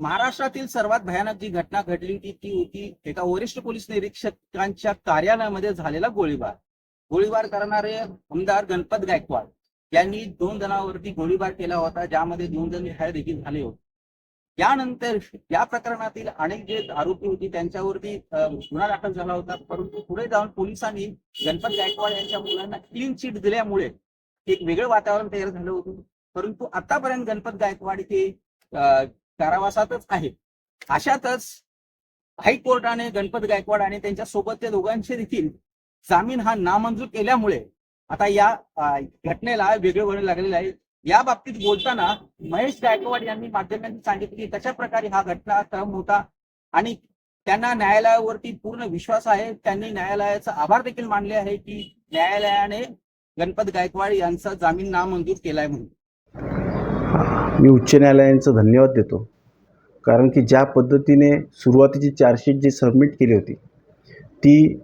महाराष्ट्रातील सर्वात भयानक जी घटना घडली होती ती होती एका वरिष्ठ पोलीस निरीक्षकांच्या कार्यालयामध्ये झालेला गोळीबार. गोळीबार करणारे आमदार गणपत गायकवाड यांनी दोन जणांवरती गोळीबार केला होता ज्यामध्ये दोन जण घायल देखील झाले होते. यानंतर या प्रकरणातील अनेक जे आरोपी होते त्यांच्यावरती गुन्हा दाखल झाला होता. परंतु पुढे जाऊन पोलिसांनी गणपत गायकवाड यांच्या मुलांना क्लीन चिट दिल्यामुळे एक वेगळं वातावरण तयार झालं होतं. परंतु आतापर्यंत गणपत गायकवाड हे कारावासातच आहे. अशातच हायकोर्टाने गणपत गायकवाड आणि त्यांच्या सोबतच्या दोघांचे देखील जामीन हा नामंजूर केल्यामुळे आता या घटनेला वेगळे वळण लागलेलं आहे. या बाबतीत बोलताना महेश गायकवाड यांनी माध्यमांनी सांगितले की कशा प्रकारे हा घटनाक्रम होता आणि त्यांना न्यायालयावरती पूर्ण विश्वास आहे. त्यांनी न्यायालयाचा आभार देखील मानले आहे की न्यायालयाने गणपत गायकवाड यांचा जामीन नामंजूर केलाय म्हणून. मी उच्च न्यायालयांचं धन्यवाद देतो. कारण की ज्या पद्धतीने सुरुवातीची चार्जशीट जी सबमिट केली होती ती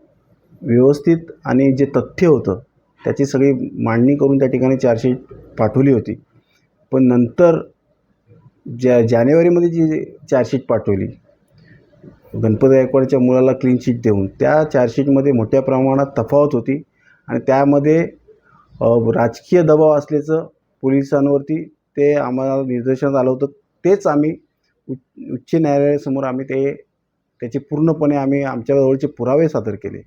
व्यवस्थित आणि जे तथ्य होतं त्याची सगळी मांडणी करून त्या ठिकाणी चार्जशीट पाठवली होती. पण नंतर ज्या जानेवारीमध्ये जी चार्जशीट पाठवली गणपत गायकवाडच्या मुलाला क्लीन शीट देऊन त्या चार्जशीटमध्ये मोठ्या प्रमाणात तफावत होती आणि त्यामध्ये राजकीय दबाव असल्याचं पोलिसांवरती ते आम्हाला निदर्शनात आलं होतं. तेच आम्ही उच्च उच्च न्यायालयासमोर आम्ही ते त्याचे पूर्णपणे आम्ही आमच्याजवळचे पुरावे सादर केले.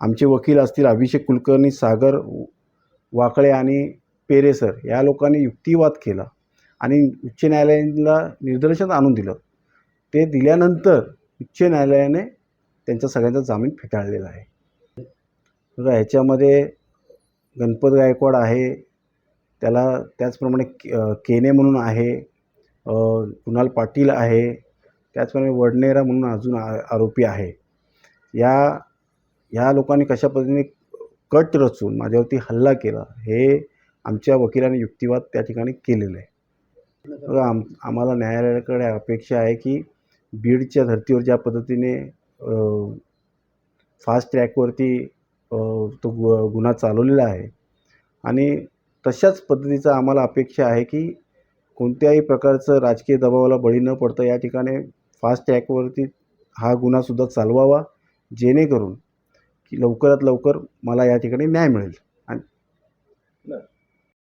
आमचे वकील असतील अभिषेक कुलकर्णी सागर वाकळे आणि पेरे सर या लोकांनी युक्तिवाद केला आणि उच्च न्यायालयाला निदर्शनात आणून दिलं. ते दिल्यानंतर उच्च न्यायालयाने त्यांचा सगळ्यांचा जामीन फेटाळलेला आहे. बघा ह्याच्यामध्ये गणपत गायकवाड आहे त्याला त्याचप्रमाणे के- केने म्हणून आहे कुणाल पाटील आहे त्याचप्रमाणे वडनेरा म्हणून अजून आ आरोपी आहे. या ह्या लोकांनी कशा पद्धतीने कट रचून माझ्यावरती हल्ला केला हे आमच्या वकिलाने युक्तिवाद त्या ठिकाणी केलेलं आहे. आम आम्हाला न्यायालयाकडे अपेक्षा आहे की बीडच्या धर्तीवर ज्या पद्धतीने फास्ट ट्रॅकवरती तो गु गुन्हा चालवलेला आहे आणि तशाच पद्धतीचा आम्हाला अपेक्षा आहे की कोणत्याही प्रकारचं राजकीय दबावाला बळी न पडता या ठिकाणी फास्ट ट्रॅकवरती हा गुन्हासुद्धा चालवावा जेणेकरून की लवकरात लवकर मला या ठिकाणी न्याय मिळेल.